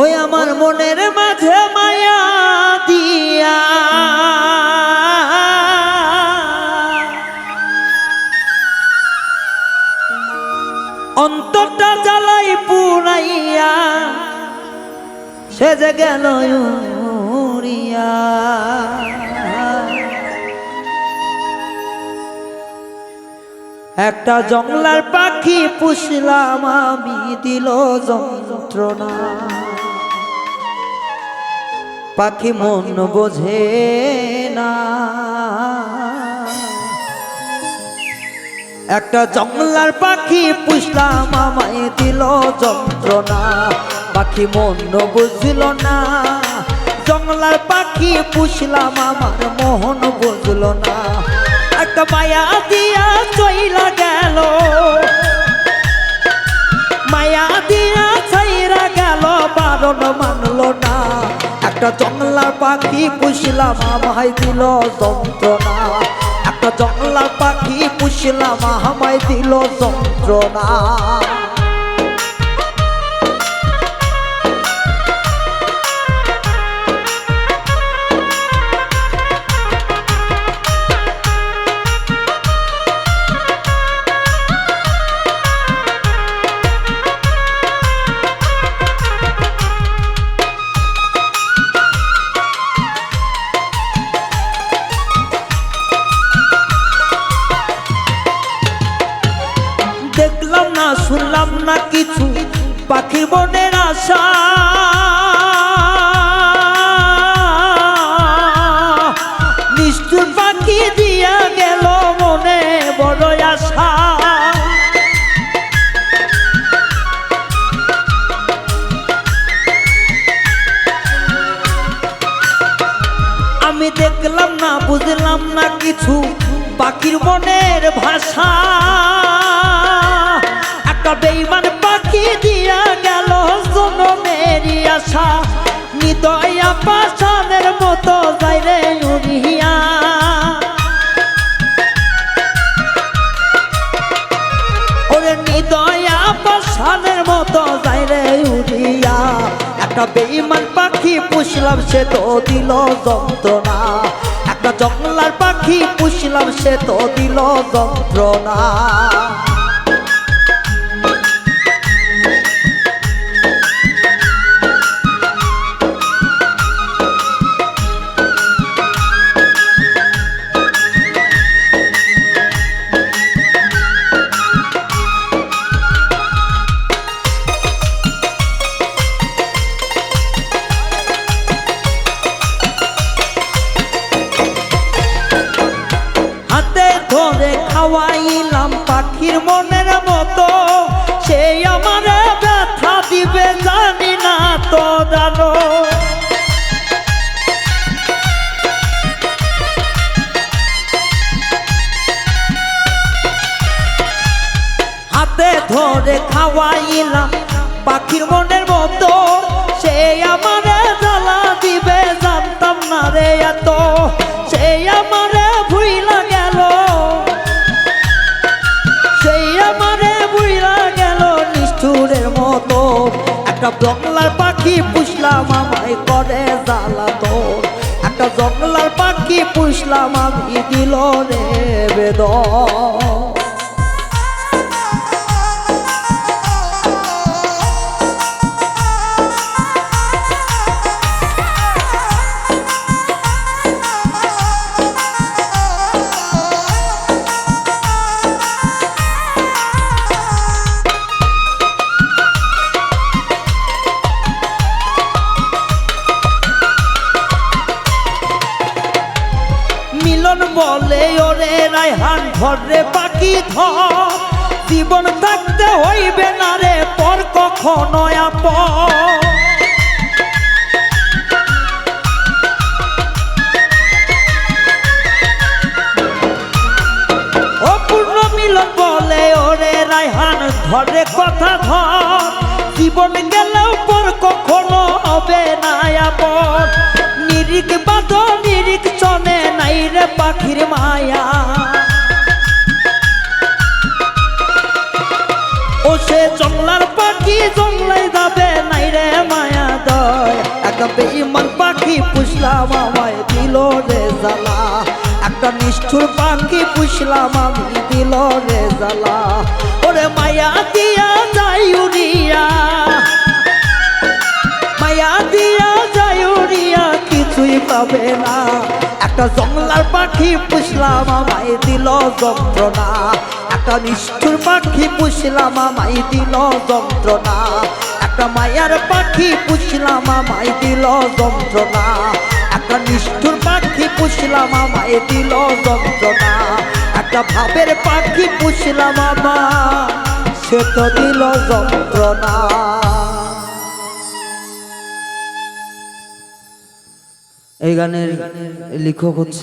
ওই আমার মনের মাঝে মায়া দিয়া। অন্তরটা জ্বালাই পুরাইয়া সে যে গেল একটা জংলার পাখি পুষলাম আমি, দিল যন্ত্রণা। পাখি মন বোঝে না। একটা জঙ্গলার পাখি পুষলাম, আমায় দিল যন্ত্রণা। পাখি মন বুঝল না। জঙ্গলার পাখি পুষলাম, আমার মোহন বুঝল না। একটা মায়া দিয়া চইলা গেল। মায়া দিয়া ছাইরা গেল, বারণ মানলো না। একটা জংলা পাখি পুষলাম আমায় দিল যন্ত্রণা। একটা জংলা পাখি পুষলাম আমায় দিল যন্ত্রণা। শুনলাম না কিছু পাখির মনের আশা। নিষ্ঠুর পাখি দিয়া গেল মনে বড় আশা। আমি দেখলাম না, বুঝলাম না কিছু পাখির মনের ভাষা। বেইমান পাখি দিয়া গেল জনমেরই আশা। নিদয়া পাশানের মতো যাই রে উড়িয়া। ওরে নিদয়া পাশানের মতো যাই রে উড়িয়া। একটা বেইমান পাখি পুষলাম সে তো দিল যন্ত্রণা। একটা জঙ্গলার পাখি পুষলাম সে তো দিল যন্ত্রণা। খাওয়াইলাম পাখির মনের মতো। সেই আমার ব্যথা দিবে জানি না তো জানো। হাতে ধরে খাওয়াইলাম পাখির মনের একটা জঙ্গলার পাখি পুষলাম, আমায় করে জ্বালা তোর। একটা জঙ্গলার পাখি পুষলাম, আমি দিল রে বেদন মিলন বলে, ওরে রায়হান ধরে পাখি ধর। জীবন থাকতে হইবে না রে, পর কখনো আপন। অপূর্ণ মিলন বলে, ওরে রায়হান ধরে কথা ধর। জীবন গেলেও পর কখনো হবে না আপন। নিরিক বাদ নিরিক রে পাখির মায়া। ও সে জংলার পাখি জংলাই যাবে নাই রে মায়া দয়। একটা বেইমান পাখি পুষলাম আমায় দিল রে জ্বালা। একটা নিষ্ঠুর পাখি পুষলাম আমি দিল রে জ্বালা। ওরে মায়া দিয়া যাই উড়িয়া। মায়া দিয়া যায় উড়িয়া, কিছুই পাবে না। একটা জংলার পাখি পুষলাম আমায় দিল যন্ত্রণা। একটা নিষ্ঠুর পাখি পুষলাম আমায় দিল যন্ত্রণা। একটা মায়ার পাখি পুষলাম আমায় দিল যন্ত্রণা। একটা নিষ্ঠুর পাখি পুষলাম আমায় দিল যন্ত্রণা। একটা ভাবের পাখি পুষলাম আমার সে তো দিল যন্ত্রণা। এই গানের লেখক হচ্ছে